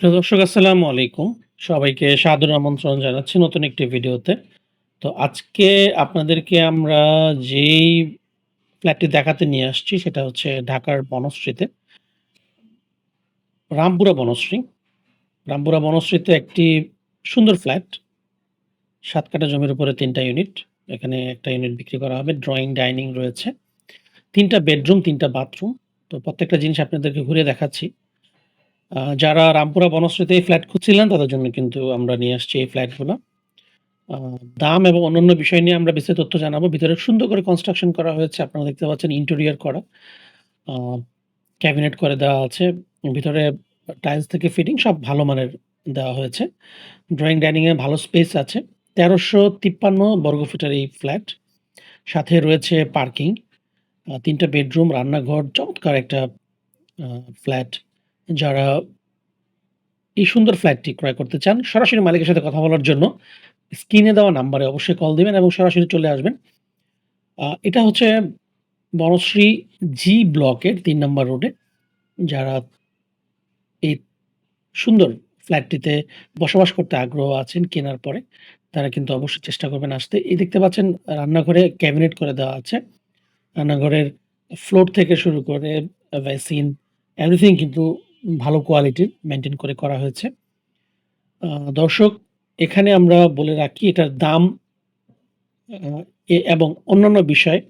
প্রিয় দর্শক আসসালামু আলাইকুম। সবাইকে সাদর আমন্ত্রণ জানাচ্ছি নতুন একটি ভিডিওতে। তো আজকে আপনাদেরকে আমরা যেই ফ্ল্যাটটি দেখাতে নিয়ে আসছি সেটা হচ্ছে ঢাকার বনশ্রীতে। রামপুরা বনশ্রী। রামপুরা বনশ্রীতে একটি সুন্দর ফ্ল্যাট। সাত কাঠা জমির উপরে তিনটা ইউনিট। এখানে একটা ইউনিট বিক্রি করা হবে। ড্রয়িং, ডাইনিং রয়েছে। তিনটা বেডরুম, তিনটা বাথরুম। তো প্রত্যেকটা জিনিস আপনাদেরকে ঘুরে দেখাচ্ছি। যারা রামপুরা বনশ্রীতে এই ফ্ল্যাট খুঁজছিলেন তাদের জন্য কিন্তু আমরা নিয়ে আসছি এই ফ্ল্যাটগুলো দাম এবং অন্যান্য বিষয় নিয়ে আমরা বিস্তারিত তথ্য জানাব। ভিতরে সুন্দর করে কনস্ট্রাকশন করা হয়েছে। আপনারা দেখতে পাচ্ছেন ইন্টেরিয়ার করা। ক্যাবিনেট করে দেওয়া আছে। ভিতরে টাইলস থেকে ফিটিং সব ভালো মানের দেওয়া হয়েছে। ড্রয়িং, ডাইনিং এ ভালো স্পেস আছে। ১৩৫৩ বর্গফিটের এই ফ্ল্যাট। সাথে রয়েছে পার্কিং। আ ৩ টা বেডরুম, রান্নাঘর, চমৎকার একটা ফ্ল্যাট। যারা এই সুন্দর ফ্ল্যাটটি ক্রয় করতে চান, সরাসরি মালিকের সাথে কথা বলার জন্য স্ক্রিনে দেওয়া নাম্বারে অবশ্যই কল দেবেন এবং সরাসরি চলে আসবেন। এটা হচ্ছে বনশ্রী জি ব্লকের তিন নম্বর রোডে। যারা এই সুন্দর ফ্ল্যাটটিতে বসবাস করতে আগ্রহ আছেন কেনার পরে, তারা কিন্তু অবশ্যই চেষ্টা করবেন আসতে। এই দেখতে পাচ্ছেন রান্নাঘরে ক্যাবিনেট করে দেওয়া আছে। রান্নাঘরের ফ্লোর থেকে শুরু করে আ বেসিন এভরিথিং কিন্তু ভালো কোয়ালিটির মেইনটেইন করে করা হয়েছে। দর্শক, এখানে আমরা বলে রাখি, এটার দাম এবং অন্যান্য বিষয়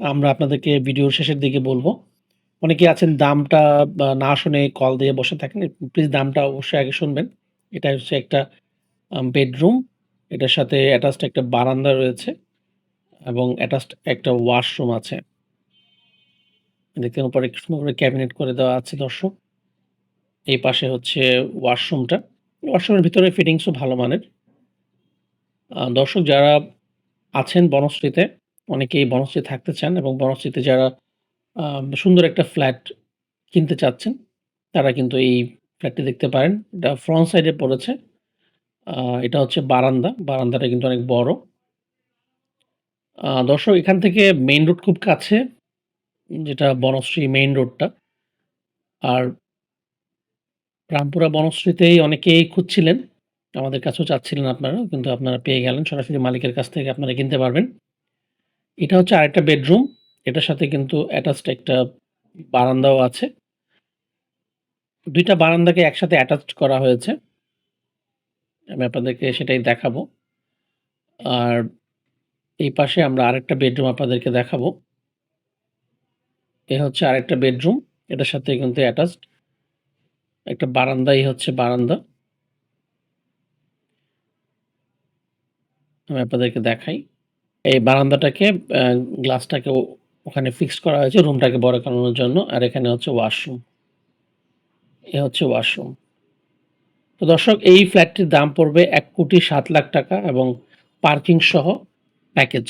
আমরা আপনাদেরকে ভিডিওর শেষের দিকে বলব অনেকে আছেন দামটা না শুনে কল দিয়ে বসে থাকেন। প্লিজ দামটা অবশ্যই আগে শুনবেন। এটা হচ্ছে একটা বেডরুম। এটার সাথে অ্যাটাচড একটা বারান্দা রয়েছে, এবং অ্যাটাচড একটা ওয়াশরুম আছে। দেখতে উপরে সুন্দর করে ক্যাবিনেট করে দেওয়া আছে দর্শক। এই পাশে হচ্ছে ওয়াশরুমটা। ওয়াশরুমের ভিতরে ফিটিংসও ভালো মানের। দর্শক যারা আছেন বনশ্রীতে, অনেকেই বনশ্রী থাকতে চান এবং বনশ্রীতে যারা সুন্দর একটা ফ্ল্যাট কিনতে চাচ্ছেন, তারা কিন্তু এই ফ্ল্যাটটি দেখতে পারেন। এটা ফ্রন্ট সাইডে পড়েছে। এটা হচ্ছে বারান্দা। বারান্দাটা কিন্তু অনেক বড়। দর্শক এখান থেকে মেইন রোড খুব কাছে। যেটা বনশ্রী মেইন রোডটা। আর রামপুরা বনশ্রীতেই অনেকেই খুঁজছিলেন। আমাদের কাছেও চাচ্ছিলেন আপনারা। কিন্তু আপনারা পেয়ে গেলেন। সরাসরি মালিকের কাছ থেকে আপনারা কিনতে পারবেন। এটা হচ্ছে আরেকটা বেডরুম। এটার সাথে কিন্তু অ্যাটাচড একটা বারান্দাও আছে। দুইটা বারান্দাকে একসাথে অ্যাটাচড করা হয়েছে। আমি আপনাদেরকে সেটাই দেখাবো। আর এই পাশে আমরা আরেকটা বেডরুম আপনাদেরকে দেখাবো। এ হচ্ছে আরেকটা বেডরুম। এটার সাথে কিন্তু অ্যাটাচড একটা বারান্দা, এই হচ্ছে বারান্দা। আমি আপনাদেরকে দেখাই। এই বারান্দাটাকে গ্লাসটাকে ওখানে ফিক্স করা হয়েছে রুমটাকে বড় করানোর জন্য। আর এখানে হচ্ছে ওয়াশরুম। এ হচ্ছে ওয়াশরুম। তো দর্শক এই ফ্ল্যাটটির দাম পড়বে ৳১,৭,০০,০০০ এবং পার্কিং সহ প্যাকেজ।